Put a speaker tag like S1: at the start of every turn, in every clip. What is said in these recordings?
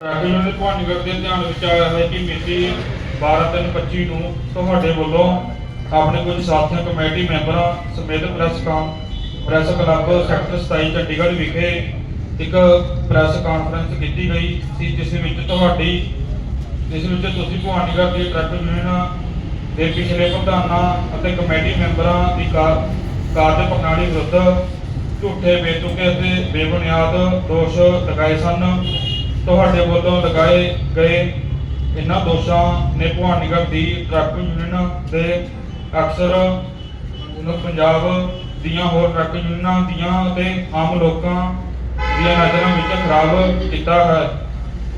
S1: Traffic ਦੇ ਭਵਾਨੀਗੜ੍ਹ ਦੇ ਧਿਆਨ ਵਿੱਚ ਆਇਆ ਹੈ ਕਿ ਮਿਤੀ 12/3/25 ਨੂੰ ਤੁਹਾਡੇ ਵੱਲੋਂ ਆਪਣੇ ਕੁਝ ਸਾਥੀਆਂ, ਕਮੇਟੀ ਮੈਂਬਰਾਂ ਸਮੇਤ ਪ੍ਰੈਸ ਕਾਮ ਪ੍ਰੈਸ ਕਲੱਬ ਸੈਕਟਰ 27 ਚੰਡੀਗੜ੍ਹ ਵਿਖੇ ਇੱਕ ਪ੍ਰੈਸ ਕਾਨਫਰੰਸ ਕੀਤੀ ਗਈ ਸੀ, ਜਿਸ ਵਿੱਚ ਤੁਹਾਡੀ, ਜਿਸ ਵਿੱਚ ਤੁਸੀਂ ਭਵਾਨੀਗੜ੍ਹ ਦੇ ਟ੍ਰੈਫਿਕ ਯੂਨੀਅਨ ਦੇ ਪਿਛਲੇ ਪ੍ਰਧਾਨਾਂ ਅਤੇ ਕਮੇਟੀ ਮੈਂਬਰਾਂ ਦੀ ਕਾਰਜ ਪ੍ਰਣਾਲੀ ਵਿਰੁੱਧ ਝੂਠੇ, ਬੇਤੁਕੇ ਅਤੇ ਬੇਬੁਨਿਆਦ ਦੋਸ਼ ਲਗਾਏ ਸਨ। ਤੁਹਾਡੇ ਵੱਲੋਂ ਲਗਾਏ ਗਏ ਇਹਨਾਂ ਦੋਸ਼ਾਂ ਨੇ ਭਵਾਨੀਗੜ੍ਹ ਦੀ ਟਰੱਕ ਯੂਨੀਅਨ ਦੇ ਅਕਸਰ ਪੰਜਾਬ ਦੀਆਂ ਹੋਰ ਟਰੱਕ ਯੂਨੀਅਨਾਂ ਦੀਆਂ ਅਤੇ ਆਮ ਲੋਕਾਂ ਦੀਆਂ ਨਜ਼ਰਾਂ ਵਿੱਚ ਖਰਾਬ ਕੀਤਾ ਹੈ।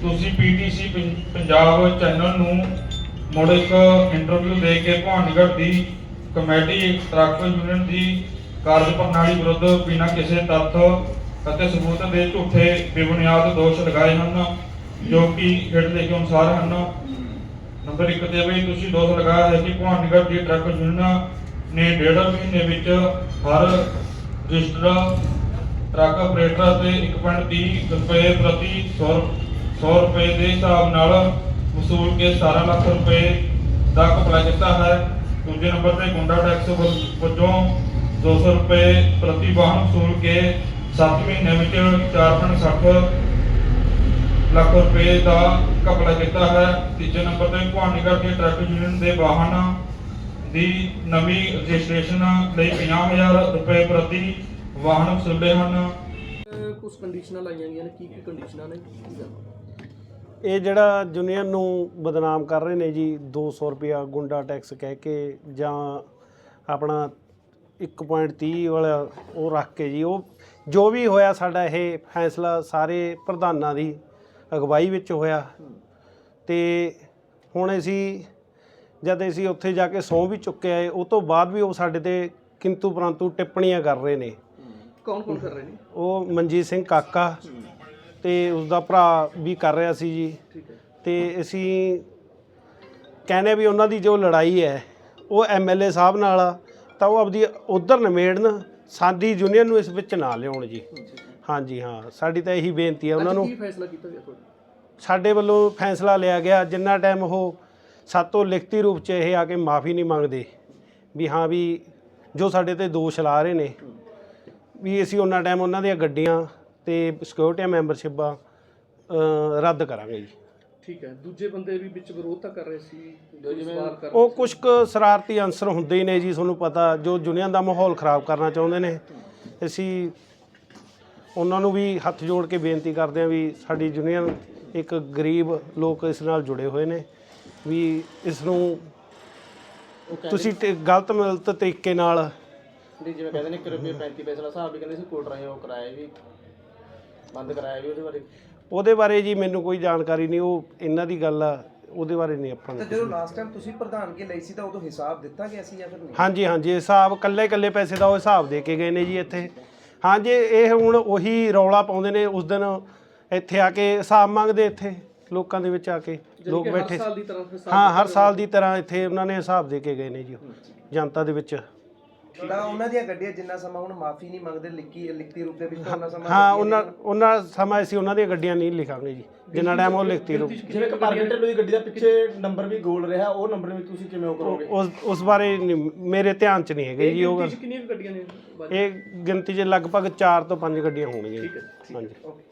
S1: ਤੁਸੀਂ ਪੀਟੀਸੀ ਪੰਜਾਬ ਚੈਨਲ ਨੂੰ ਮੁੜ ਇੱਕ ਇੰਟਰਵਿਊ ਦੇ ਕੇ ਭਵਾਨੀਗੜ੍ਹ ਦੀ ਕਮੇਟੀ, ਟਰੱਕ ਯੂਨੀਅਨ ਦੀ ਕਾਰਜ ਪ੍ਰਣਾਲੀ ਵਿਰੁੱਧ ਬਿਨਾਂ ਕਿਸੇ ਤੱਥ ਅਤੇ ਸਬੂਤ ਦੇ ਝੂਠੇ ਬੇਬੁਨਿਆਦ ਦੋਸ਼ ਲਗਾਏ ਹਨ, ਜੋ ਕਿ ਹੇਠ ਲਿਖੇ ਅਨੁਸਾਰ ਹਨ। ਨੰਬਰ 1 ਤੇ ਵੀ ਤੁਸੀਂ ਦੋਸ਼ ਲਗਾਇਆ ਹੈ ਕਿ ਭਵਾਨੀਗੜ੍ਹ ਦੀ ਟਰੱਕ ਯੂਨੀਅਨ ਨੇ ਡੇਢ ਮਹੀਨੇ ਵਿੱਚ ਹਰ ਰਜਿਸਟਰ ਟਰੱਕ ਆਪਰੇਟਰ ਤੇ 1.30 ਰੁਪਏ ਪ੍ਰਤੀ 100 100 ਰੁਪਏ ਦੇ ਹਿਸਾਬ ਨਾਲ ਵਸੂਲ ਕੇ 17 ਲੱਖ ਰੁਪਏ ਦਾ ਘਪਲਾ ਕੀਤਾ ਹੈ। ਦੂਜੇ ਨੰਬਰ ਤੇ ਗੁੰਡਾ ਟੈਕਸ ਵ- ਵਜੋਂ 200 ਰੁਪਏ ਪ੍ਰਤੀ ਵਾਹਨ ਵਸੂਲ ਕੇ 7 ਮਹੀਨਿਆਂ ਵਿੱਚ 4.60 ਲੱਖ ਰੁਪਏ ਦਾ ਘਪਲਾ ਕੀਤਾ ਹੈ। ਤੀਜੇ ਨੰਬਰ ਤੇ ਭਵਾਨੀਗੜ੍ਹ ਦੀ ਟਰੱਕ ਯੂਨੀਅਨ ਦੇ ਵਾਹਨ ਦੀ ਨਵੀਂ ਰਜਿਸਟ੍ਰੇਸ਼ਨ ਲਈ 50000 ਰੁਪਏ ਪ੍ਰਤੀ ਵਾਹਨ ਵਸੂਲੇ ਹਨ।
S2: ਕੁਝ ਕੰਡੀਸ਼ਨਾਂ ਲਾਈਆਂ ਗਈਆਂ ਨੇ ਕੀ ਕੀ ਕੰਡੀਸ਼ਨਾਂ ਨੇ
S3: ਇਹ ਜਿਹੜਾ ਯੂਨੀਅਨ ਨੂੰ ਬਦਨਾਮ ਕਰ ਰਹੇ ਨੇ ਜੀ 200 ਰੁਪਿਆ ਗੁੰਡਾ ਟੈਕਸ ਕਹਿ ਕੇ ਜਾਂ ਆਪਣਾ 1.30 ਵਾਲਾ ਉਹ ਰੱਖ ਕੇ ਜੀ ਉਹ ਜੋ ਵੀ ਹੋਇਆ ਸਾਡਾ ਇਹ ਫੈਸਲਾ ਸਾਰੇ ਪ੍ਰਧਾਨਾਂ ਦੀ ਅਗਵਾਈ ਵਿੱਚ ਹੋਇਆ। ਤੇ ਹੁਣ ਅਸੀਂ ਜਦ ਅਸੀਂ ਉੱਥੇ ਜਾ ਕੇ ਸਹੁੰ ਵੀ ਚੁੱਕੇ ਆਏ ਉਹ ਤੋਂ ਬਾਅਦ ਵੀ ਉਹ ਸਾਡੇ ਤੇ ਕਿੰਤੂ ਪਰੰਤੂ ਟਿੱਪਣੀਆਂ ਕਰ ਰਹੇ ਨੇ।
S2: ਕੌਣ ਕੌਣ ਕਰ ਰਹੇ ਨੇ?
S3: ਉਹ ਮਨਜੀਤ ਸਿੰਘ ਕਾਕਾ ਤੇ ਉਸ ਦਾ ਭਰਾ ਵੀ ਕਰ ਰਿਹਾ ਸੀ ਜੀ।
S2: ਹੈ।
S3: ਤੇ ਅਸੀਂ ਕਹਿੰਦੇ ਵੀ ਉਹਨਾਂ ਦੀ ਜੋ ਲੜਾਈ ਹੈ ਉਹ ਐਮਐਲਏ ਸਾਹਿਬ ਨਾਲ ਆ, ਤਾਂ ਉਹ ਆਪਦੀ ਉਧਰ ਨਿਮੇੜਨ ਸਾਡੀ ਯੂਨੀਅਨ ਨੂੰ ਇਸ ਵਿੱਚ ਨਾ ਲਿਆਉਣ ਜੀ। ਹਾਂਜੀ ਹਾਂ ਸਾਡੀ ਤਾਂ ਇਹੀ ਬੇਨਤੀ ਹੈ ਉਹਨਾਂ ਨੂੰ।
S2: ਕੀ ਫੈਸਲਾ ਕੀਤਾ ਗਿਆ ਤੁਹਾਡਾ?
S3: ਸਾਡੇ ਵੱਲੋਂ ਫੈਸਲਾ ਲਿਆ ਗਿਆ ਜਿੰਨਾ ਟਾਈਮ ਉਹ ਸਾਤੋਂ ਲਿਖਤੀ ਰੂਪ 'ਚ ਇਹ ਆ ਕੇ ਮਾਫੀ ਨਹੀਂ ਮੰਗਦੇ ਵੀ ਹਾਂ ਵੀ ਜੋ ਸਾਡੇ ਤੇ ਦੋਸ਼ ਲਾ ਰਹੇ ਨੇ ਵੀ ਅਸੀਂ ਉਹਨਾਂ ਟਾਈਮ ਉਹਨਾਂ ਦੀਆਂ ਗੱਡੀਆਂ ਤੇ ਸਿਕਿਉਰਿਟੀ ਮੈਂਬਰਸ਼ਿਪਾਂ ਰੱਦ ਕਰਾਂਗੇ ਜੀ।
S2: ਠੀਕ ਹੈ। ਦੂਜੇ ਬੰਦੇ ਵੀ ਵਿੱਚ ਵਿਰੋਧਤਾ ਕਰ ਰਹੇ ਸੀ ਸਵਾਲ ਕਰ
S3: ਉਹ ਕੁਝ ਕੁ ਸ਼ਰਾਰਤੀ ਅੰਸਰ ਹੁੰਦੇ ਹੀ ਨੇ ਜੀ ਤੁਹਾਨੂੰ ਪਤਾ ਜੋ ਯੂਨੀਅਨ ਦਾ ਮਾਹੌਲ ਖਰਾਬ ਕਰਨਾ ਚਾਹੁੰਦੇ ਨੇ। ਅਸੀਂ ਉਹਨਾਂ ਨੂੰ ਵੀ ਹੱਥ ਜੋੜ ਕੇ ਬੇਨਤੀ ਕਰਦੇ ਹਾਂ ਵੀ ਸਾਡੀ ਯੂਨੀਅਨ ਇੱਕ ਗਰੀਬ ਲੋਕ ਇਸ ਨਾਲ ਜੁੜੇ ਹੋਏ ਨੇ ਵੀ ਇਸ ਨੂੰ ਤੁਸੀਂ ਤੇ ਗਲਤ ਮਲਤ ਤਰੀਕੇ ਨਾਲ
S4: ਨਹੀਂ ਜਿਵੇਂ ਕਹਿੰਦੇ ਨੇ ਕਿ ਰੁਪਏ 35 ਪੈਸੇ ਦਾ ਹਿਸਾਬ ਵੀ ਕਹਿੰਦੇ ਸੀ ਕੋਟ ਰਾਹੀਂ ਉਹ ਕਰਾਇਆ ਵੀ ਬੰਦ ਕਰਾਇਆ ਵੀ ਉਹਦੇ ਬਾਰੇ।
S3: ਉਹਦੇ ਬਾਰੇ ਜੀ ਮੈਨੂੰ ਕੋਈ ਜਾਣਕਾਰੀ ਨਹੀਂ ਉਹ ਇਹਨਾਂ ਦੀ ਗੱਲ ਆ ਉਹਦੇ ਬਾਰੇ ਨਹੀਂ ਆਪਾਂ ਨੂੰ
S5: ਜਦੋਂ ਲਾਸਟ ਟਾਈਮ ਤੁਸੀਂ ਪ੍ਰਧਾਨਗੀ ਲਈ ਸੀ ਤਾਂ ਉਦੋਂ ਹਿਸਾਬ ਦਿੱਤਾ ਗਿਆ ਸੀ ਜਾਂ ਫਿਰ ਨਹੀਂ?
S3: ਹਾਂਜੀ ਹਾਂਜੀ ਹਿਸਾਬ ਕੱਲੇ ਕੱਲੇ ਪੈਸੇ ਦਾ ਉਹ ਹਿਸਾਬ ਦੇ ਕੇ ਗਏ ਨੇ ਜੀ ਇੱਥੇ। ਹਾਂਜੀ ਇਹ ਹੁਣ ਉਹੀ ਰੌਲਾ ਪਾਉਂਦੇ ਨੇ ਉਸ ਦਿਨ ਇੱਥੇ ਆ ਕੇ ਹਿਸਾਬ ਮੰਗਦੇ ਇੱਥੇ ਲੋਕਾਂ ਦੇ ਵਿੱਚ ਆ ਕੇ ਲੋਕ
S2: ਹਰ
S3: ਬੈਠੇ।
S2: ਸਾਲ ਦੀ ਤਰ੍ਹਾਂ ਹਿਸਾਬ
S3: ਹਾਂ ਹਰ ਸਾਲ ਦੀ ਤਰ੍ਹਾਂ ਇੱਥੇ ਉਹਨਾਂ ਨੇ ਹਿਸਾਬ ਦੇ ਕੇ ਗਏ ਨੇ ਜੀ ਉਹ, ਜਨਤਾ ਦੇ ਵਿੱਚ।
S5: ਤਾਂ ਉਹਨਾਂ ਦੀਆਂ ਗੱਡੀਆਂ ਜਿੰਨਾ ਸਮਾਂ ਹੁਣ ਮਾਫੀ ਨਹੀਂ ਮੰਗਦੇ ਲਿਖੀ ਲਿਖਤੀ ਰੂਪ ਦੇ ਵਿੱਚ ਤਾਂ ਉਹਨਾਂ ਸਮਾਂ
S3: ਹਾਂ ਉਹਨਾਂ ਉਹਨਾਂ ਸਮਾਂ ਅਸੀਂ ਉਹਨਾਂ ਦੀਆਂ ਗੱਡੀਆਂ ਨਹੀਂ ਲਿਖਾਂਗੇ ਜੀ। ਜਿੰਨਾ ਟਾਈਮ ਉਹ ਲਿਖਤੀ ਰੂਪ।
S4: ਜਿਵੇਂ ਕਿ ਪਾਰਲੀਮੈਂਟ ਦੀ ਗੱਡੀ ਦਾ ਪਿੱਛੇ ਨੰਬਰ ਵੀ ਗੋਲ ਰਿਹਾ ਉਹ ਨੰਬਰ ਵੀ ਤੁਸੀਂ ਕਿਵੇਂ ਉਹ ਕਰੋਗੇ?
S3: ਉਸ ਉਸ ਬਾਰੇ ਨਹੀਂ- ਮੇਰੇ ਧਿਆਨ 'ਚ ਨਹੀਂ ਹੈਗੇ ਜੀ ਉਹ ਗੱਲ।
S2: ਕਿੰਨੀਆਂ ਕੁ ਗੱਡੀਆਂ ਨੇ?
S3: ਇਹ ਗਿਣਤੀ 'ਚ ਲਗਭਗ 4 ਤੋਂ 5 ਗੱਡੀਆਂ ਹੋਣਗੀਆਂ। ਜੀ। ਹਾਂਜੀ।
S5: ਓਕੇ।